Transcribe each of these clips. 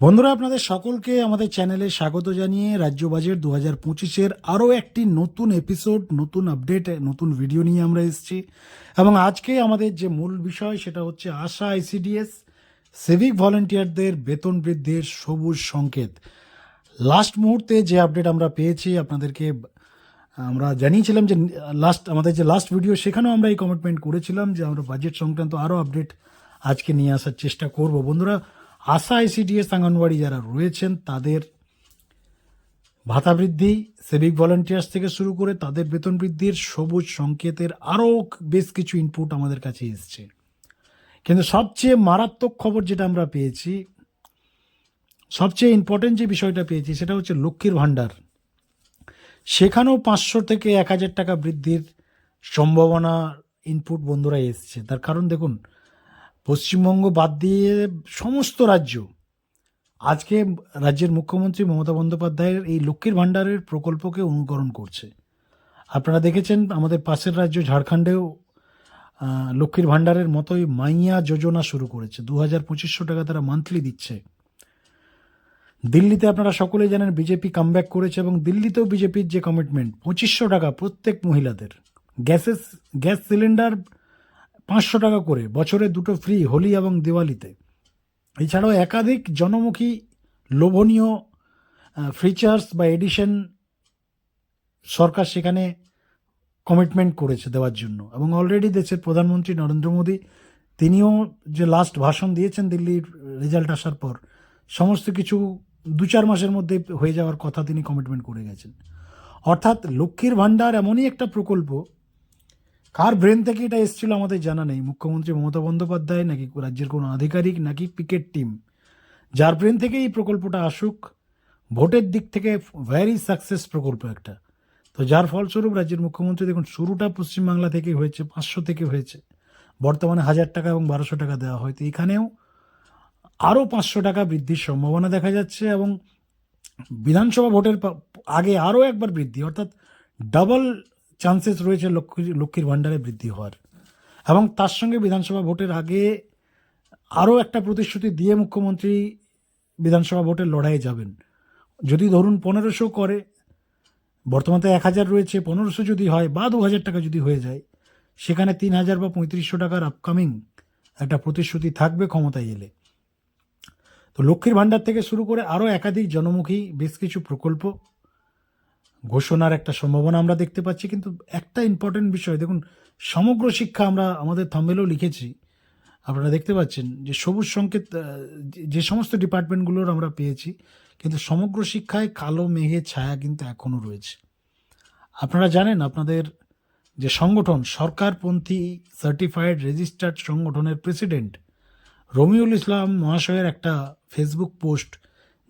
বন্ধুরা, আপনাদের সকলকে আমাদের চ্যানেলে স্বাগত জানিয়ে রাজ্য বাজেট দু হাজার পঁচিশের আরও একটি নতুন এপিসোড নতুন আপডেট নতুন ভিডিও নিয়ে আমরা এসেছি। এবং আজকে আমাদের যে মূল বিষয়, সেটা হচ্ছে আশা আইসিডিএস সিভিক ভলেন্টিয়ারদের বেতন বৃদ্ধির সবুজ সংকেত। লাস্ট মুহূর্তে যে আপডেট আমরা পেয়েছি, আপনাদেরকে, আমরা জানিয়েছিলাম যে লাস্ট আমাদের যে লাস্ট ভিডিও সেখানেও আমরা এই কমিটমেন্ট করেছিলাম যে আমরা বাজেট সংক্রান্ত আরও আপডেট আজকে নিয়ে আসার চেষ্টা করব। বন্ধুরা আশা আইসিডিএস আঙ্গনওয়াড়ি যারা রয়েছেন, তাদের ভাতা বৃদ্ধি সিভিক ভলান্টিয়ার্স থেকে শুরু করে তাদের বেতন বৃদ্ধির সবুজ সংকেতের আরও বেশ কিছু ইনপুট আমাদের কাছে এসছে। কিন্তু সবচেয়ে মারাত্মক খবর যেটা আমরা পেয়েছি, সবচেয়ে ইম্পর্টেন্ট যে বিষয়টা পেয়েছি, সেটা হচ্ছে লক্ষ্মীর ভাণ্ডার। সেখানেও পাঁচশো থেকে এক হাজার টাকা বৃদ্ধির সম্ভাবনা ইনপুট বন্ধুরা এসছে। তার কারণ দেখুন পশ্চিমবঙ্গ বাদ দিয়ে সমস্ত রাজ্য। আজকে রাজ্যের মুখ্যমন্ত্রী মমতা বন্দ্যোপাধ্যায়ের এই লক্ষ্মীর ভাণ্ডারের প্রকল্পকে অনুকরণ করছে। আপনারা দেখেছেন আমাদের পাশের রাজ্য ঝাড়খণ্ডেও লক্ষ্মীর ভাণ্ডারের মতোই মাইয়া যোজনা শুরু করেছে। দু হাজার পঁচিশশো টাকা তারা মান্থলি দিচ্ছে। দিল্লিতে আপনারা সকলেই জানেন বিজেপি কামব্যাক করেছে এবং দিল্লিতেও বিজেপির যে কমিটমেন্ট পঁচিশশো টাকা প্রত্যেক মহিলাদের। গ্যাসের গ্যাস সিলিন্ডার পাঁচশো টাকা করে, বছরে দুটো ফ্রি হোলি এবং দিওয়ালিতে। এছাড়াও একাধিক জনমুখী লোভনীয় ফিচার্স বা এডিশন সরকার সেখানে কমিটমেন্ট করেছে দেওয়ার জন্য। এবং অলরেডি দেশের প্রধানমন্ত্রী নরেন্দ্র মোদী, তিনিও যে লাস্ট ভাষণ দিয়েছেন দিল্লির রেজাল্ট আসার পর, সমস্ত কিছু দু চার মাসের মধ্যে হয়ে যাওয়ার কথা তিনি কমিটমেন্ট করে গেছেন। অর্থাৎ লক্ষ্মীর ভাণ্ডার এমনই একটা প্রকল্প কার ব্রেন থেকে এটা এসেছিল আমাদের জানা নেই। মুখ্যমন্ত্রী মমতা বন্দ্যোপাধ্যায় নাকি রাজ্যের কোনো আধিকারিক নাকি পিকেট টিম যার ব্রেন থেকে এই প্রকল্পটা আসুক, ভোটের দিক থেকে ভেরি সাকসেস প্রকল্প একটা। তো যার ফলস্বরূপ রাজ্যের মুখ্যমন্ত্রী দেখুন, শুরুটা পশ্চিমবাংলা থেকে হয়েছে, পাঁচশো থেকে হয়েছে। বর্তমানে হাজার টাকা এবং বারোশো টাকা দেওয়া হয়। তো এখানেও আরও পাঁচশো টাকা বৃদ্ধির সম্ভাবনা দেখা যাচ্ছে এবং বিধানসভা ভোটের আগে আরও একবার বৃদ্ধি, অর্থাৎ ডাবল চান্সেস রয়েছে লক্ষ্মীর লক্ষ্মীর ভাণ্ডারে বৃদ্ধি হওয়ার। এবং তার সঙ্গে বিধানসভা ভোটের আগে আরও একটা প্রতিশ্রুতি দিয়ে মুখ্যমন্ত্রী বিধানসভা ভোটের লড়াইয়ে যাবেন। যদি ধরুন পনেরোশো করে, বর্তমানে এক হাজার রয়েছে, পনেরোশো যদি হয় বা দু হাজার টাকা যদি হয়ে যায়, সেখানে তিন হাজার বা পঁয়ত্রিশশো টাকার আপকামিং একটা প্রতিশ্রুতি থাকবে ক্ষমতায় এলে। তো লক্ষ্মীর ভাণ্ডার থেকে শুরু করে আরও একাধিক জনমুখী বেশ কিছু প্রকল্প ঘোষণার একটা সম্ভাবনা আমরা দেখতে পাচ্ছি, কিন্তু একটা ইম্পর্টেন্ট বিষয়, দেখুন, সমগ্র শিক্ষা আমরা আমাদের থাম্বেলেও লিখেছি। আপনারা দেখতে পাচ্ছেন যে সবুজ সংকেত যে- সমস্ত ডিপার্টমেন্টগুলোর আমরা পেয়েছি, কিন্তু সমগ্র শিক্ষায় কালো মেঘের ছায়া কিন্তু এখনও রয়েছে। আপনারা জানেন, আপনাদের যে সংগঠন, সরকারপন্থী সার্টিফাইড রেজিস্টার্ড সংগঠনের প্রেসিডেন্ট রমিউল ইসলাম মহাশয়ের একটা ফেসবুক পোস্ট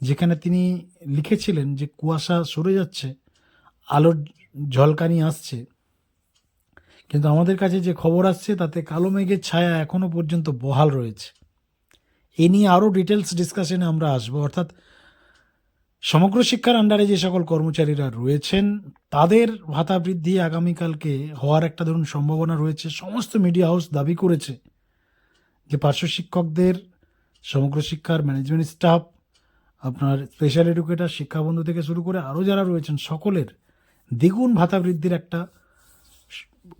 যেখানে তিনি লিখেছিলেন যে কুয়াশা সরে যাচ্ছে আলোর ঝলকানি আসছে। কিন্তু আমাদের কাছে যে খবর আসছে, তাতে কালো মেঘের ছায়া এখনও পর্যন্ত বহাল রয়েছে। এ নিয়ে আরও ডিটেলস ডিসকাশনে আমরা আসব। অর্থাৎ সমগ্র শিক্ষার আন্ডারে যে সকল কর্মচারীরা রয়েছেন, তাদের ভাতা বৃদ্ধি আগামীকালকে হওয়ার একটা ধরুন সম্ভাবনা রয়েছে। সমস্ত মিডিয়া হাউস দাবি করেছে যে পার্শ্ব শিক্ষকদের, সমগ্র শিক্ষার ম্যানেজমেন্ট স্টাফ আপনার স্পেশাল এডুকেটার শিক্ষাবন্ধু থেকে শুরু করে আরও যারা রয়েছেন, সকলের দ্বিগুণ ভাতা বৃদ্ধির একটা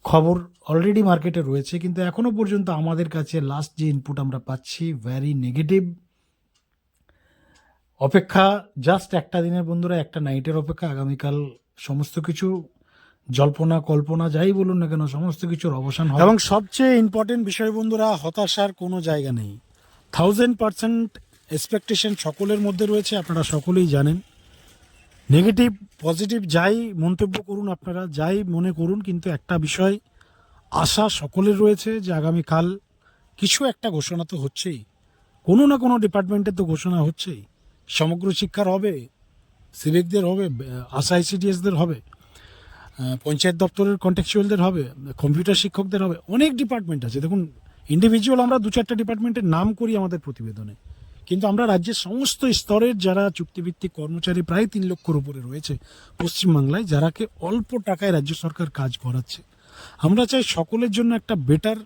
খবর অলরেডি মার্কেটে রয়েছে, কিন্তু এখনও পর্যন্ত আমাদের কাছে লাস্ট যে ইনপুট আমরা পাচ্ছি ভ্যারি নেগেটিভ অপেক্ষা জাস্ট একটা দিনের বন্ধুরা, একটা নাইটের অপেক্ষা, আগামীকাল সমস্ত কিছু জল্পনা, কল্পনা, যাই বলুন না কেন, সমস্ত কিছুর অবসান হবে। এবং সবচেয়ে ইম্পর্টেন্ট বিষয় বন্ধুরা, হতাশার কোনো জায়গা নেই। থাউজেন্ড পার্সেন্ট এক্সপেকটেশন সকলের মধ্যে রয়েছে, আপনারা সকলেই জানেন। নেগেটিভ, পজিটিভ যাই মন্তব্য করুন আপনারা, যাই মনে করুন, কিন্তু একটা বিষয় আশা সকলের রয়েছে যে আগামীকাল কিছু একটা ঘোষণা তো হচ্ছেই। কোনো না কোনো ডিপার্টমেন্টের তো ঘোষণা হচ্ছেই। সমগ্র শিক্ষার হবে, সিভিকদের হবে, আশা আইসিডিএসদের হবে পঞ্চায়েত দপ্তরের কন্ট্যাকচুয়ালদের হবে কম্পিউটার শিক্ষকদের হবে, অনেক ডিপার্টমেন্ট আছে। দেখুন ইন্ডিভিজুয়াল আমরা দু চারটা ডিপার্টমেন্টের নাম করি আমাদের প্রতিবেদনে। কিন্তু আমরা রাজ্যের সমস্ত স্তরের যারা চুক্তিভিত্তিক কর্মচারী প্রায় তিন লক্ষর উপরে রয়েছে পশ্চিমবাংলায়, যারাকে অল্প টাকায় রাজ্য সরকার কাজ করাচ্ছে। আমরা চাই সকলের জন্য একটা বেটার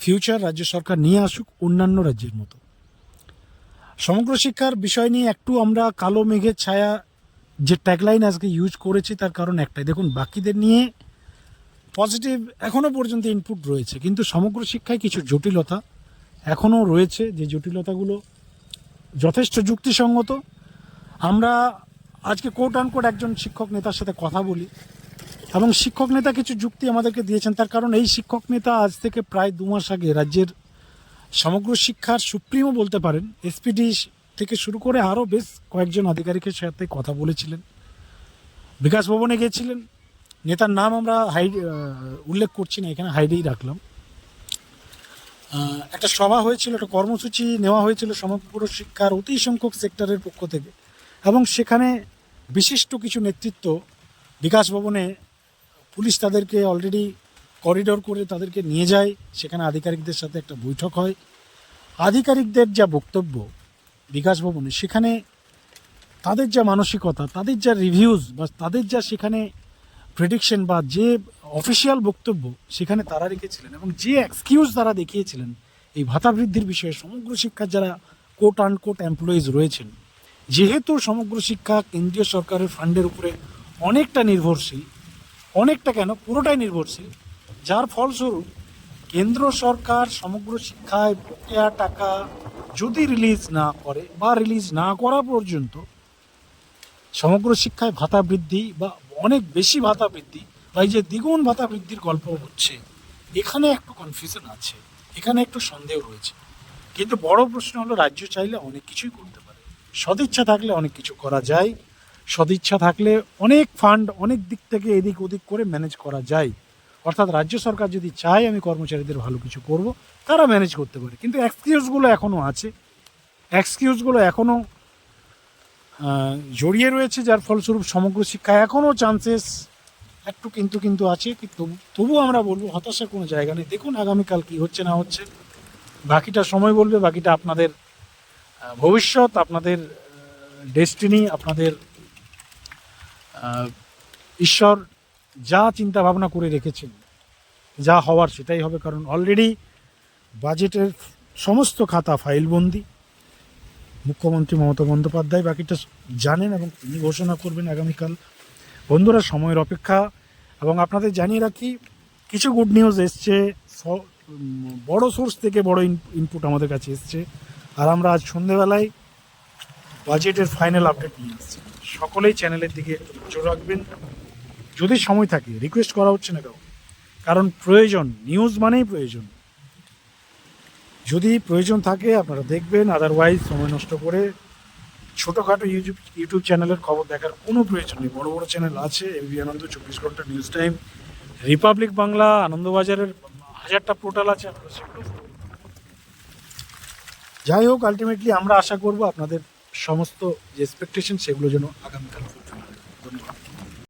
ফিউচার রাজ্য সরকার নিয়ে আসুক অন্যান্য রাজ্যের মতো। সমগ্র শিক্ষার বিষয় নিয়ে একটু আমরা কালো মেঘের ছায়া যে ট্যাগলাইন আজকে ইউজ করেছি তার কারণ একটাই। দেখুন, বাকিদের নিয়ে পজিটিভ এখনও পর্যন্ত ইনপুট রয়েছে, কিন্তু সমগ্র শিক্ষায় কিছু জটিলতা এখনও রয়েছে। যে জটিলতাগুলো যথেষ্ট যুক্তিসঙ্গত। আমরা আজকে কোর্ট কোর্ট একজন শিক্ষক নেতার সাথে কথা বলি এবং শিক্ষক নেতা কিছু যুক্তি আমাদেরকে দিয়েছেন। তার কারণ এই শিক্ষক নেতা আজ থেকে প্রায় দু মাস আগে রাজ্যের সমগ্র শিক্ষার সুপ্রিমও বলতে পারেন এসপিডি থেকে শুরু করে আরও বেশ কয়েকজন আধিকারিকের সাথে কথা বলেছিলেন। বিকাশ ভবনে গিয়েছিলেন। নেতার নাম আমরা হাই উল্লেখ করছি না, এখানে হাইডেই রাখলাম। একটা সভা হয়েছিল, একটা কর্মসূচি নেওয়া হয়েছিল সমগ্র শিক্ষার অতি সংখ্যক সেক্টরের পক্ষ থেকে। এবং সেখানে বিশিষ্ট কিছু নেতৃত্ব বিকাশ ভবনে পুলিশ তাদেরকে অলরেডি করিডোর করে তাদেরকে নিয়ে যায়। সেখানে আধিকারিকদের সাথে একটা বৈঠক হয়। আধিকারিকদের যা বক্তব্য বিকাশ ভবনে, সেখানে তাদের যা মানসিকতা, তাদের যা রিভিউজ বা তাদের যা সেখানে প্রেডিকশন বা যে অফিসিয়াল বক্তব্য সেখানে তারা রেখেছিলেন এবং যে এক্সকিউজ তারা দেখিয়েছিলেন এই ভাতা বৃদ্ধির বিষয়ে সমগ্র শিক্ষার যারা কোট আন কোট এমপ্লয়িজ রয়েছেন, যেহেতু সমগ্র শিক্ষা কেন্দ্রীয় সরকারের ফান্ডের উপরে অনেকটা নির্ভরশীল, অনেকটা কেন, পুরোটাই নির্ভরশীল, যার ফলস্বরূপ কেন্দ্র সরকার সমগ্র শিক্ষায় বকেয়া টাকা যদি রিলিজ না করে বা রিলিজ না করা পর্যন্ত, সমগ্র শিক্ষায় ভাতা বৃদ্ধি বা অনেক বেশি ভাতা বৃদ্ধি এই যে দ্বিগুণ ভাতা বৃদ্ধির গল্প হচ্ছে। এখানে একটু কনফিউশন আছে, এখানে একটু সন্দেহ রয়েছে। কিন্তু বড় প্রশ্ন হলো, রাজ্য চাইলে অনেক কিছুই করতে পারে। সদিচ্ছা থাকলে অনেক কিছু করা যায়। সদিচ্ছা থাকলে অনেক ফান্ড অনেক দিক থেকে এদিক ওদিক করে ম্যানেজ করা যায়। অর্থাৎ রাজ্য সরকার যদি চায়, আমি কর্মচারীদের ভালো কিছু করব, তারা ম্যানেজ করতে পারে। কিন্তু এক্সকিউজগুলো এখনও আছে। এক্সকিউজগুলো এখনও জড়িয়ে রয়েছে, যার ফলস্বরূপ সমগ্র শিক্ষা এখনও চান্সেস একটু কিন্তু কিন্তু আছে তবুও আমরা বলব হতাশার কোনো জায়গা নেই। দেখুন আগামীকাল কি হচ্ছে না হচ্ছে। বাকিটা সময় বলবে, বাকিটা আপনাদের ভবিষ্যৎ, আপনাদের ডেস্টিনি আপনাদের ঈশ্বর যা চিন্তা ভাবনা করে রেখেছেন, যা হওয়ার সেটাই হবে। কারণ অলরেডি বাজেটের সমস্ত খাতা ফাইলবন্দি। মুখ্যমন্ত্রী মমতা বন্দ্যোপাধ্যায় বাকিটা জানেন এবং তিনি ঘোষণা করবেন আগামীকাল। বন্ধুরা, সময়ের অপেক্ষা। এবং আপনাদের জানিয়ে রাখি, কিছু গুড নিউজ এসছে। বড় সোর্স থেকে বড় ইনপুট আমাদের কাছে এসছে। আর আমরা আজ সন্ধেবেলায় বাজেটের ফাইনাল আপডেট নিয়ে আসছি সকলেই চ্যানেলের দিকে নজর রাখবেন। যদি সময় থাকে রিকোয়েস্ট করা হচ্ছে না কাউ কারণ প্রয়োজন নিউজ মানেই প্রয়োজন। যদি প্রয়োজন থাকে, আপনারা দেখবেন আদারওয়াইজ সময় নষ্ট করে ছোটোখাটো ইউটিউব ইউটিউব চ্যানেলের খবর দেখার কোনো প্রয়োজন নেই। বড়ো বড়ো চ্যানেল আছে AB Ananda Chobbish Ghonta news time republic Bangla আনন্দবাজারের হাজারটা পোর্টাল আছে যাই হোক আলটিমেটলি আমরা আশা করব আপনাদের সমস্ত যে এক্সপেকটেশন সেগুলো যেন আগামীকাল